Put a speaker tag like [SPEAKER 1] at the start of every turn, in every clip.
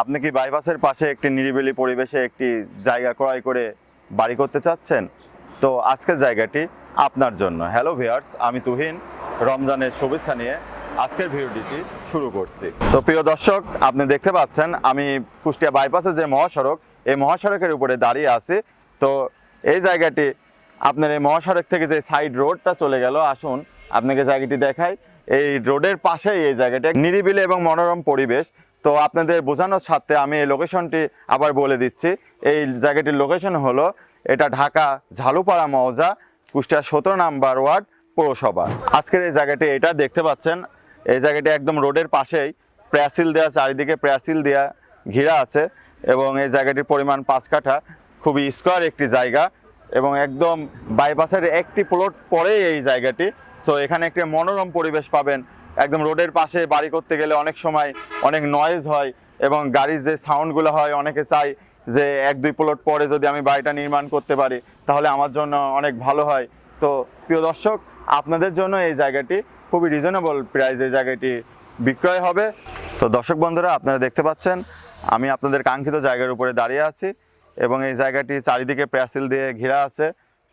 [SPEAKER 1] আপনি কি বাইপাসের পাশে একটি নিরিবিলি পরিবেশে একটি জায়গা ক্রয় করে বাড়ি করতে চাচ্ছেন? তো আজকের জায়গাটি আপনার জন্য। হ্যালো ভিয়ার্স আমি তুহিন। রমজানের শুভেচ্ছা নিয়ে আজকের ভিডিওটি শুরু করছি। তো প্রিয় দর্শক, আপনি দেখতে পাচ্ছেন, আমি কুষ্টিয়া বাইপাসের যে মহাসড়ক, এই মহাসড়কের উপরে দাঁড়িয়ে আছি। তো এই জায়গাটি, আপনার এই মহাসড়ক থেকে যে সাইড রোডটা চলে গেল, আসুন আপনাকে জায়গাটি দেখাই। এই রোডের পাশেই এই জায়গাটি, নিরিবিলি এবং মনোরম পরিবেশ। তো আপনাদের বোঝানোর সাথে আমি এই লোকেশনটি আবার বলে দিচ্ছি। এই জায়গাটির লোকেশন হলো, এটা ঢাকা ঝালুপাড়া মৌজা কুষ্টিয়া সতেরো নাম্বার ওয়ার্ড, পৌরসভা। আজকের এই জায়গাটি এটা দেখতে পাচ্ছেন। এই জায়গাটি একদম রোডের পাশেই, প্রাচীল দেওয়া চারিদিকে প্রাচীল দেওয়া ঘিরা আছে এবং এই জায়গাটির পরিমাণ পাঁচ কাঠা। খুবই স্কোয়ার একটি জায়গা এবং একদম বাইপাসের একটি প্লট পরেই এই জায়গাটি। তো এখানে একটি মনোরম পরিবেশ পাবেন একদম রোডের পাশে বাড়ি করতে গেলে অনেক সময় অনেক নয়েজ হয় এবং গাড়ির যে সাউন্ডগুলো হয়, অনেকে চাই যে এক দুই প্লট পরে যদি আমি বাড়িটা নির্মাণ করতে পারি, তাহলে আমার জন্য অনেক ভালো হয়। তো প্রিয় দর্শক, আপনাদের জন্য এই জায়গাটি খুবই রিজনেবল প্রাইস এই জায়গাটি বিক্রয় হবে। তো দর্শক বন্ধুরা, আপনারা দেখতে পাচ্ছেন, আমি আপনাদের কাঙ্ক্ষিত জায়গার উপরে দাঁড়িয়ে আছি এবং এই জায়গাটি চারিদিকে প্যাসিল দিয়ে ঘেরা আছে।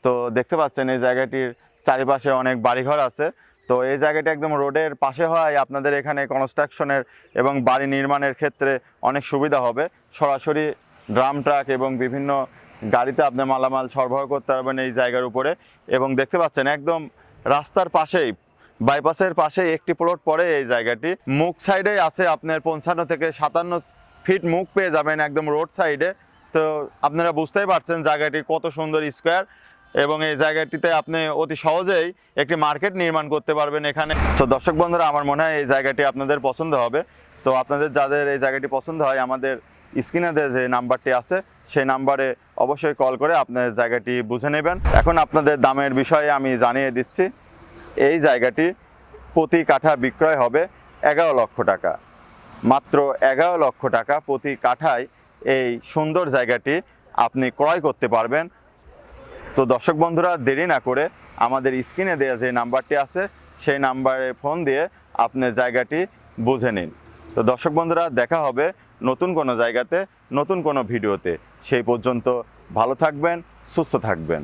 [SPEAKER 1] তো দেখতে পাচ্ছেন, এই জায়গাটির চারিপাশে অনেক বাড়িঘর আছে। তো এই জায়গাটি একদম রোডের পাশে হওয়ায় আপনাদের এখানে কনস্ট্রাকশনের এবং বাড়ি নির্মাণের ক্ষেত্রে অনেক সুবিধা হবে। সরাসরি ড্রাম ট্রাক এবং বিভিন্ন গাড়িতে আপনি মালামাল সরবরাহ করতে পারবেন এই জায়গার উপরে। এবং দেখতে পাচ্ছেন একদম রাস্তার পাশেই বাইপাসের পাশে একটি প্লট পরে এই জায়গাটি। মুখ সাইডে আছে আপনার পঞ্চান্ন থেকে সাতান্ন ফিট মুখ পেয়ে যাবেন একদম রোড সাইডে তো আপনারা বুঝতেই পারছেন জায়গাটি কত সুন্দর স্কোয়ার এবং এই জায়গাটিতে আপনি অতি সহজেই একটি মার্কেট নির্মাণ করতে পারবেন এখানে। তো দর্শক বন্ধুরা, আমার মনে হয় এই জায়গাটি আপনাদের পছন্দ হবে। তো আপনাদের যাদের এই জায়গাটি পছন্দ হয়, আমাদের স্ক্রিনে যে নাম্বারটি আছে, সেই নাম্বারে অবশ্যই কল করে আপনার জায়গাটি বুঝে নেবেন। এখন আপনাদের দামের বিষয়ে আমি জানিয়ে দিচ্ছি। এই জায়গাটি প্রতি কাঠা বিক্রয় হবে এগারো লক্ষ টাকা। মাত্র এগারো লক্ষ টাকা প্রতি কাঠায় এই সুন্দর জায়গাটি আপনি ক্রয় করতে পারবেন। তো দর্শক বন্ধুরা, দেরি না করে আমাদের স্ক্রিনে দেওয়া যে নাম্বারটি আছে, সেই নাম্বারে ফোন দিয়ে আপনি জায়গাটি বুঝে নিন। তো দর্শক বন্ধুরা, দেখা হবে নতুন কোনো জায়গাতে, নতুন কোনো ভিডিওতে। সেই পর্যন্ত ভালো থাকবেন, সুস্থ থাকবেন।